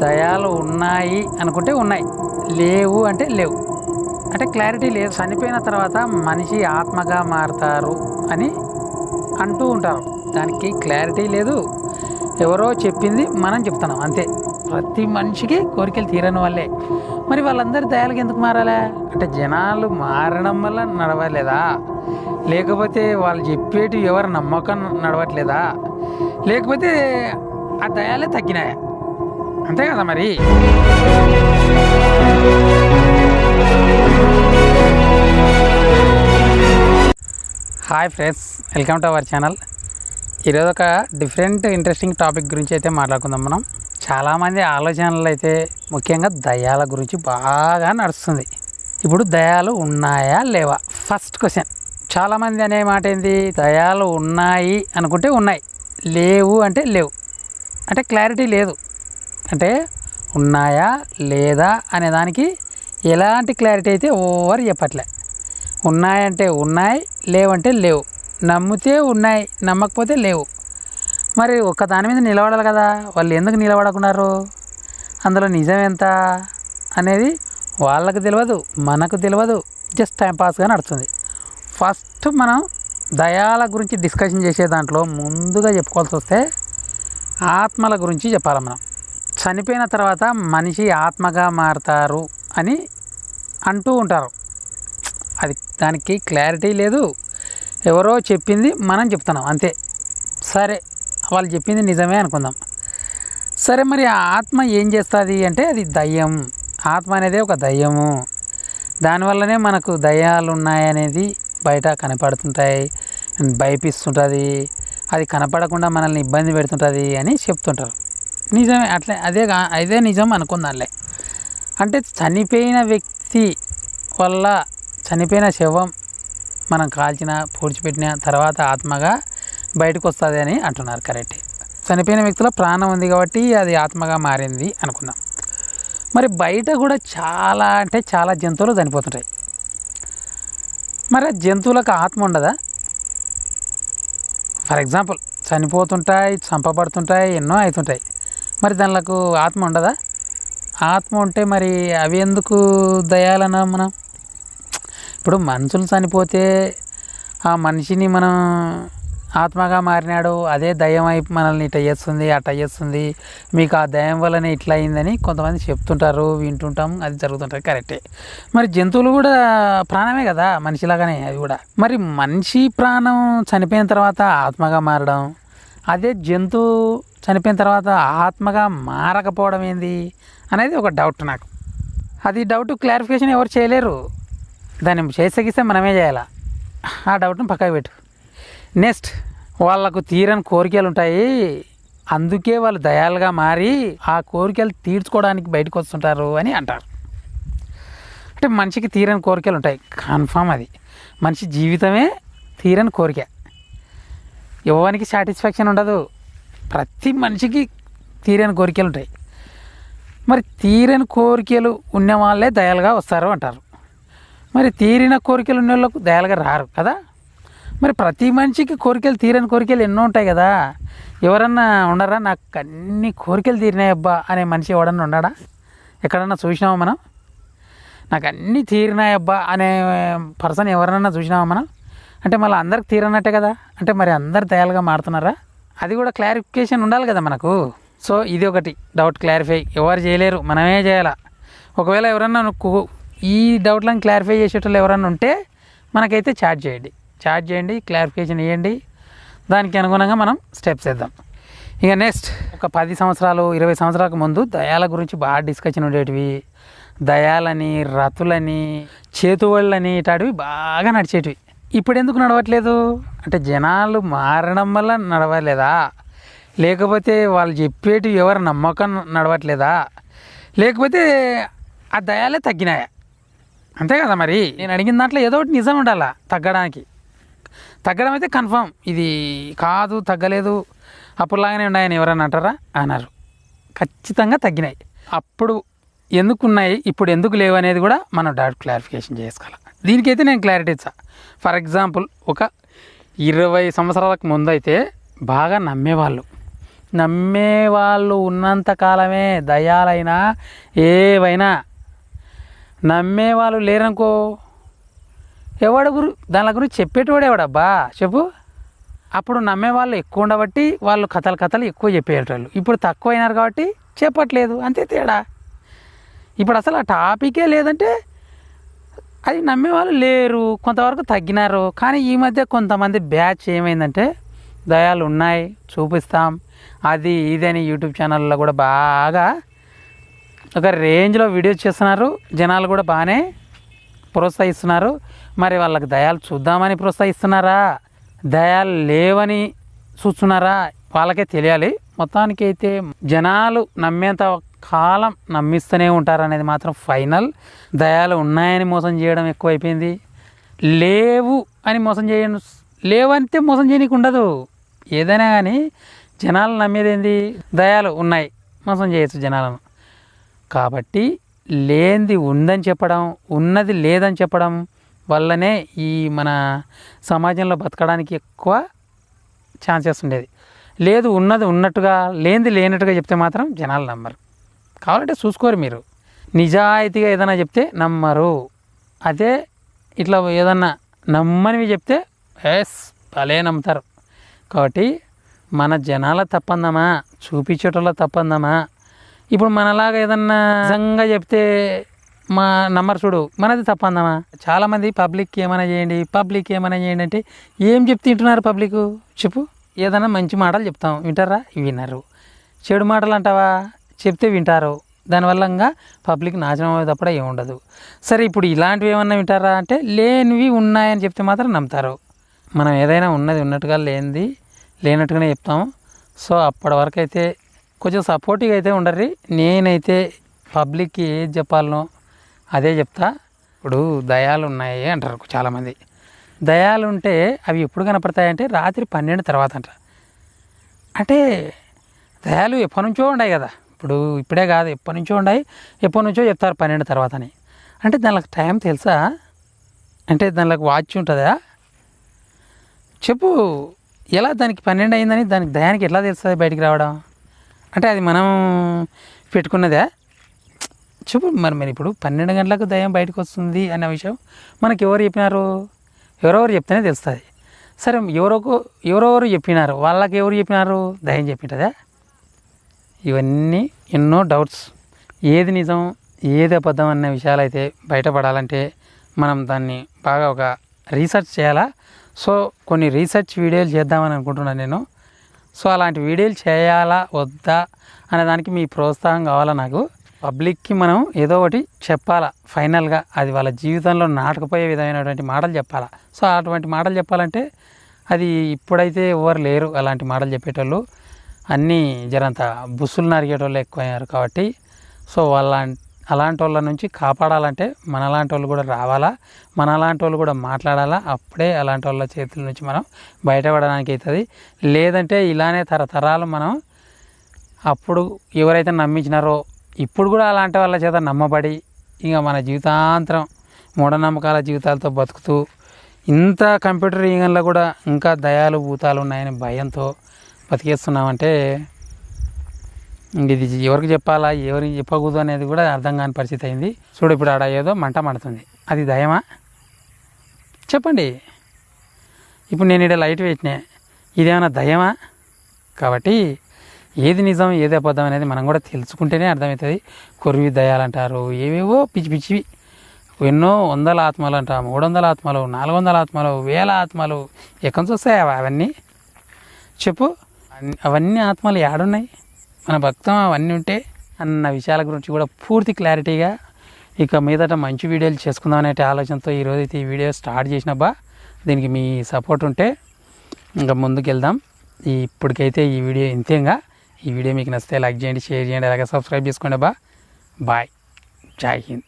దయాలు ఉన్నాయి అనుకుంటే ఉన్నాయి. లేవు అంటే లేవు. అంటే క్లారిటీ లేదు. చనిపోయిన తర్వాత మనిషి ఆత్మగా మారతారు అని అంటూ ఉంటారు. దానికి క్లారిటీ లేదు. ఎవరో చెప్పింది మనం చెప్తున్నాం. అంతే. ప్రతి మనిషికి కోరికలు తీరని వల్లే మరి వాళ్ళందరి దయాలకు ఎందుకు మారాలా? అంటే జనాలు మారడం వల్ల నడవలేదా? లేకపోతే వాళ్ళు చెప్పేటి ఎవరు నమ్మకం నడవట్లేదా? లేకపోతే ఆ దయాలే తగ్గినాయా? అంతే కదా మరి? Hi friends welcome to our channel. ఈరోజు ఒక డిఫరెంట్ ఇంట్రెస్టింగ్ టాపిక్ గురించి అయితే మాట్లాడుకుందాం మనం. చాలామంది ఆలోచనలు అయితే ముఖ్యంగా దయాల గురించి బాగా నడుస్తుంది. ఇప్పుడు దయాలు ఉన్నాయా లేవా? ఫస్ట్ క్వశ్చన్ చాలామంది అనే మాట ఏంది? దయాలు ఉన్నాయి అనుకుంటే ఉన్నాయి. లేవు అంటే లేవు. అంటే క్లారిటీ లేదు. అంటే ఉన్నాయా లేదా అనే దానికి ఎలాంటి క్లారిటీ అయితే ఓవర్ చెప్పట్లే. ఉన్నాయంటే ఉన్నాయి లేవంటే లేవు. నమ్మితే ఉన్నాయి నమ్మకపోతే లేవు. మరి ఒక్క దాని మీద నిలబడాలి కదా వాళ్ళు ఎందుకు నిలబడకున్నారు? అందులో నిజం ఎంత అనేది వాళ్ళకు తెలియదు మనకు తెలియదు జస్ట్ టైంపాస్గా నడుస్తుంది. ఫస్ట్ మనం దయాల గురించి డిస్కషన్ చేసే దాంట్లో ముందుగా చెప్పుకోవాల్సి వస్తే ఆత్మల గురించి చెప్పాలి మనం. చనిపోయిన తర్వాత మనిషి ఆత్మగా మారతారు అని అంటూ ఉంటారు. అది దానికి క్లారిటీ లేదు. ఎవరో చెప్పింది మనం చెప్తున్నాం అంతే. సరే వాళ్ళు చెప్పింది నిజమే అనుకుందాం. సరే మరి ఆ ఆత్మ ఏం చేస్తుంది అంటే అది దయ్యం. ఆత్మ అనేది ఒక దయ్యము. దానివల్లనే మనకు దయ్యాలు ఉన్నాయనేది బయట కనపడుతుంటాయి. భయపిస్తుంటుంది. అది కనపడకుండా మనల్ని ఇబ్బంది పెడుతుంటుంది అని చెప్తుంటారు. నిజమే అట్లే అదే కా- అదే నిజం అనుకుందాంలే. అంటే చనిపోయిన వ్యక్తి వల్ల చనిపోయిన శవం మనం కాల్చిన పూడ్చిపెట్టిన తర్వాత ఆత్మగా బయటకు వస్తుంది అని అంటున్నారు కరెక్ట్. చనిపోయిన వ్యక్తిలో ప్రాణం ఉంది కాబట్టి అది ఆత్మగా మారింది అనుకుందాం మరి బయట కూడా చాలా అంటే చాలా జంతువులు చనిపోతుంటాయి. మరి జంతువులకు ఆత్మ ఉండదా? ఫర్ ఎగ్జాంపుల్ చనిపోతుంటాయి చంపబడుతుంటాయి ఎన్నో అవుతుంటాయి. మరి దానిలకు ఆత్మ ఉండదా? ఆత్మ ఉంటే మరి అవి ఎందుకు దయాలన్నా మనం? ఇప్పుడు మనుషులు చనిపోతే ఆ మనిషిని మనం ఆత్మగా మారినాడు అదే దయ్యం అయి మనల్ని ఇట చేస్తుంది అట్లా చేస్తుంది. మీకు ఆ దయ్యం వల్లనే ఇట్లా అయిందని కొంతమంది చెప్తుంటారు వింటుంటాం అది జరుగుతుంటుంది. కరెక్టే మరి జంతువులు కూడా ప్రాణమే కదా మనిషిలాగానే అవి కూడా. మరి మనిషి ప్రాణం చనిపోయిన తర్వాత ఆత్మగా మారడం అదే జంతువు చనిపోయిన తర్వాత ఆత్మగా మారకపోవడం ఏంది అనేది ఒక డౌట్ నాకు. అది డౌట్ క్లారిఫికేషన్ ఎవరు చేయలేరు. దాన్ని చేసగిస్తే మనమే చేయాలా? ఆ డౌట్ని పక్కకు పెట్టు. నెక్స్ట్ వాళ్ళకు తీరని కోరికలు ఉంటాయి. అందుకే వాళ్ళు దయాలుగా మారి ఆ కోరికలు తీర్చుకోవడానికి బయటకు వస్తుంటారు అని అంటారు. అంటే మనిషికి తీరని కోరికలు ఉంటాయి. కన్ఫామ్ అది. మనిషి జీవితమే తీరని కోరిక. ఎవరికి సాటిస్ఫాక్షన్ ఉండదు. ప్రతి మనిషికి తీరని కోరికలు ఉంటాయి. మరి తీరని కోరికలు ఉన్న వాళ్ళే దయాలుగా వస్తారు అంటారు. మరి తీరిన కోరికలు ఉన్న వాళ్ళకు దయాలుగా రారు కదా? మరి ప్రతి మనిషికి కోరికలు తీరని కోరికలు ఎన్నో ఉంటాయి కదా? ఎవరన్నా ఉండరా? నాకు అన్ని కోరికలు తీరినాయి అబ్బా అనే మనిషి ఎవడన్నా ఉండడా ఎక్కడన్నా చూసినామా మనం? నాకు అన్నీ తీరినాయి అబ్బా అనే పర్సన్ ఎవరన్నా చూసినామా మనం? అంటే మళ్ళీ అందరికి తీరన్నట్టే కదా? అంటే మరి అందరు దయాలుగా మారుతున్నారా? అది కూడా క్లారిఫికేషన్ ఉండాలి కదా మనకు. సో ఇది ఒకటి. Doubt clarify. ఎవరు చేయలేరు. మనమే చేయాలా? ఒకవేళ ఎవరన్నా ఈ డౌట్లను క్లారిఫై చేసేటోళ్ళు ఎవరన్నా ఉంటే మనకైతే చాట్ చేయండి. చాట్ చేయండి క్లారిఫికేషన్ ఇవ్వండి దానికి అనుగుణంగా మనం స్టెప్స్ వేద్దాం. ఇక నెక్స్ట్ ఒక పది సంవత్సరాలు ఇరవై సంవత్సరాలకు ముందు దయాల గురించి బాగా డిస్కషన్ ఉండేటివి. దయాలని రతులని చేతువళ్ళని ఇటాడివి బాగా నడిచేటివి. ఇప్పుడు ఎందుకు నడవట్లేదు? అంటే జనాలు మారడం వల్ల నడవలేదా? లేకపోతే వాళ్ళు చెప్పేటి ఎవరు నమ్మకం నడవట్లేదా? లేకపోతే ఆ దయాలే తగ్గినాయా? అంతే కదా మరి? నేను అడిగిన దాంట్లో ఏదో ఒకటి నిజం ఉండాలా తగ్గడానికి? తగ్గడం అయితే కన్ఫామ్ ఇది కాదు తగ్గలేదు. అప్పుడులాగానే ఉన్నాయని ఎవరన్నా అంటారా? అన్నారు. ఖచ్చితంగా తగ్గినాయి. అప్పుడు ఎందుకు ఉన్నాయి ఇప్పుడు ఎందుకు లేవు అనేది కూడా మనం డౌట్ క్లారిఫికేషన్ చేసుకోవాలి. దీనికైతే నేను క్లారిటీ ఇచ్చా. ఫర్ ఎగ్జాంపుల్ ఒక ఇరవై సంవత్సరాలకు ముందు అయితే బాగా నమ్మేవాళ్ళు. నమ్మే వాళ్ళు ఉన్నంత కాలమే దయాలైనా ఏవైనా నమ్మేవాళ్ళు లేరనుకో ఎవడ గురు దాని గురించి చెప్పేటోడు ఎవడబ్బా చెప్పు. అప్పుడు నమ్మేవాళ్ళు ఎక్కువ ఉండబట్టి వాళ్ళు కథలు కథలు ఎక్కువ చెప్పేటోళ్ళు. ఇప్పుడు తక్కువ అయినారు కాబట్టి చెప్పట్లేదు అంతే తేడా. ఇప్పుడు అసలు ఆ టాపికే లేదంటే అది నమ్మే వాళ్ళు లేరు కొంతవరకు తగ్గినారు. కానీ ఈ మధ్య కొంతమంది బ్యాచ్ ఏమైందంటే దయాలు ఉన్నాయి చూపిస్తాం. అది ఇది అని యూట్యూబ్ ఛానల్లో కూడా బాగా ఒక రేంజ్లో వీడియోస్ చేస్తున్నారు. జనాలు కూడా బాగానే ప్రోత్సహిస్తున్నారు. మరి వాళ్ళకి దయాలు చూద్దామని ప్రోత్సహిస్తున్నారా? దయాలు లేవని చూస్తున్నారా? వాళ్ళకే తెలియాలి. మొత్తానికి అయితే జనాలు నమ్మేంత కాలం నమ్మిస్తూనే ఉంటారు అనేది మాత్రం ఫైనల్. దయాలు ఉన్నాయని మోసం చేయడం ఎక్కువైపోయింది. లేవు అని మోసం చేయను లేవంటే మోసం చేయనీకి ఉండదు ఏదైనా కానీ జనాలు నమ్మేది ఏంది దయాలు ఉన్నాయి. మోసం చేయొచ్చు జనాలను. కాబట్టి లేనిది ఉందని చెప్పడం ఉన్నది లేదని చెప్పడం వల్లనే ఈ మన సమాజంలో బతకడానికి ఎక్కువ ఛాన్సెస్ ఉండేది. లేదు ఉన్నది ఉన్నట్టుగా లేనిది లేనట్టుగా చెప్తే మాత్రం జనాలు నమ్మరు. కావాలంటే చూసుకోరు మీరు. నిజాయితీగా ఏదైనా చెప్తే నమ్మరు. అదే ఇట్లా ఏదన్నా నమ్మనివి చెప్తే ఎస్ భలే నమ్ముతారు. కాబట్టి మన జనాల తప్పందమా? చూపించేటోళ్ళ తప్పందమా? ఇప్పుడు మనలాగా ఏదన్నా నిజంగా చెప్తే మా నంబర్ చూడు మనది తప్పందమా? చాలామంది పబ్లిక్ ఏమైనా చేయండి పబ్లిక్ ఏమైనా చేయండి అంటే ఏం చెప్తే వింటున్నారు పబ్లిక్? చెప్పు. ఏదైనా మంచి మాటలు చెప్తాం. వింటారా? వినరు. చెడు మాటలు అంటావా? చెప్తే వింటారు. దానివల్ల ఇంకా పబ్లిక్ నాశనం అయ్యే తప్ప ఏముండదు సరే ఇప్పుడు ఇలాంటివి ఏమన్నా వింటారా అంటే లేనివి ఉన్నాయని చెప్తే మాత్రం నమ్ముతారు. మనం ఏదైనా ఉన్నది ఉన్నట్టుగా లేనిది లేనట్టుగానే చెప్తాము. సో అప్పటి వరకు అయితే కొంచెం సపోర్టివ్గా అయితే ఉండరు నేనైతే పబ్లిక్కి ఏది చెప్పాలనో అదే చెప్తా. ఇప్పుడు దయాలు ఉన్నాయి అంటారు చాలామంది. దయాలు ఉంటే అవి ఎప్పుడు కనపడతాయంటే రాత్రి పన్నెండు తర్వాత అంట. అంటే దయాలు ఎప్పటి నుంచో ఉన్నాయి కదా. ఇప్పుడు ఇప్పుడే కాదు ఎప్పటి నుంచో ఉన్నాయి. ఎప్పటి నుంచో చెప్తారు పన్నెండు తర్వాత అని అంటే దానికి టైం తెలుసా? అంటే దానికి వాచ్ ఉంటుందా? చెప్పు ఎలా దానికి పన్నెండు అయిందని దానికి దయానికి ఎట్లా తెలుస్తుంది బయటికి రావడం? అంటే అది మనం పెట్టుకున్నదే. చెప్పు మరి మరి ఇప్పుడు పన్నెండు గంటలకు దయం బయటకు వస్తుంది అనే విషయం మనకి ఎవరు చెప్పినారు? ఎవరెవరు చెప్తేనే తెలుస్తుంది. సరే ఎవరొక ఎవరెవరు చెప్పినారు. వాళ్ళకి ఎవరు చెప్పినారు? దయం చెప్పింటుందా ఇవన్నీ ఎన్నో డౌట్స్. ఏది నిజం ఏది అబద్ధం అనే విషయాలు అయితే బయటపడాలంటే మనం దాన్ని బాగా ఒక రీసెర్చ్ చేయాలా? సో కొన్ని రీసెర్చ్ వీడియోలు చేద్దామని అనుకుంటున్నాను నేను. సో అలాంటి వీడియోలు చేయాలా వద్దా అనే దానికి మీ ప్రోత్సాహం కావాలా నాకు. పబ్లిక్కి మనం ఏదో ఒకటి చెప్పాలా ఫైనల్గా అది వాళ్ళ జీవితంలో నాటకపోయే విధమైనటువంటి మాటలు చెప్పాలా. సో అటువంటి మాటలు చెప్పాలంటే అది ఇప్పుడైతే ఎవరు లేరు అలాంటి మాటలు చెప్పేటోళ్ళు. అన్నీ జరంత బుస్సులు నరిగేటోళ్ళు ఎక్కువయ్యారు కాబట్టి సో వాళ్ళ అలాంటి వాళ్ళ నుంచి కాపాడాలంటే మనలాంటి వాళ్ళు కూడా రావాలా మనలాంటి వాళ్ళు కూడా మాట్లాడాలా అప్పుడే అలాంటి వాళ్ళ చేతుల నుంచి మనం బయటపడడానికి అవుతుంది లేదంటే ఇలానే తరతరాలు మనం అప్పుడు ఎవరైతే నమ్మించినారో ఇప్పుడు కూడా అలాంటి వాళ్ళ చేత నమ్మబడి ఇంకా మన జీవితాంతరం మూఢనమ్మకాల జీవితాలతో బతుకుతూ ఇంత కంప్యూటర్ యుగంలో కూడా ఇంకా దయాలు భూతాలు ఉన్నాయని భయంతో బతికేస్తున్నామంటే ఇది ఎవరికి చెప్పాలా ఎవరికి చెప్పకూడదు అనేది కూడా అర్థం కాని పరిస్థితి అయింది. చూడు ఇప్పుడు ఆడ ఏదో మంట మండుతుంది అది దయమా? చెప్పండి. ఇప్పుడు నేను ఇక్కడ లైట్ పెట్టినా ఇదేమైనా దయమా? కాబట్టి ఏది నిజం ఏది అబద్ధం అనేది మనం కూడా తెలుసుకుంటేనే అర్థమవుతుంది. కొరివి దయాలంటారు ఏవేవో పిచ్చి పిచ్చివి. ఎన్నో వందల ఆత్మలు అంట మూడు వందల ఆత్మలు నాలుగు వందల ఆత్మలు వేల ఆత్మలు. ఎక్కడి నుంచి వస్తాయి అవన్నీ? చెప్పు. అవన్నీ ఆత్మలు ఏడున్నాయి మన భక్తం అవన్నీ ఉంటే అన్న విషయాల గురించి కూడా పూర్తి క్లారిటీగా ఇక మీదట మంచి వీడియోలు చేసుకుందాం అనే ఆలోచనతో ఈరోజు అయితే ఈ వీడియో స్టార్ట్ చేసినబ్బా దీనికి మీ సపోర్ట్ ఉంటే ఇంకా ముందుకు వెళ్దాం ఈ ఇప్పటికైతే ఈ వీడియో ఇంతేగా. ఈ వీడియో మీకు నచ్చితే లైక్ చేయండి షేర్ చేయండి అలాగే సబ్స్క్రైబ్ చేసుకోండి అబ్బా. బాయ్. జై హింద్.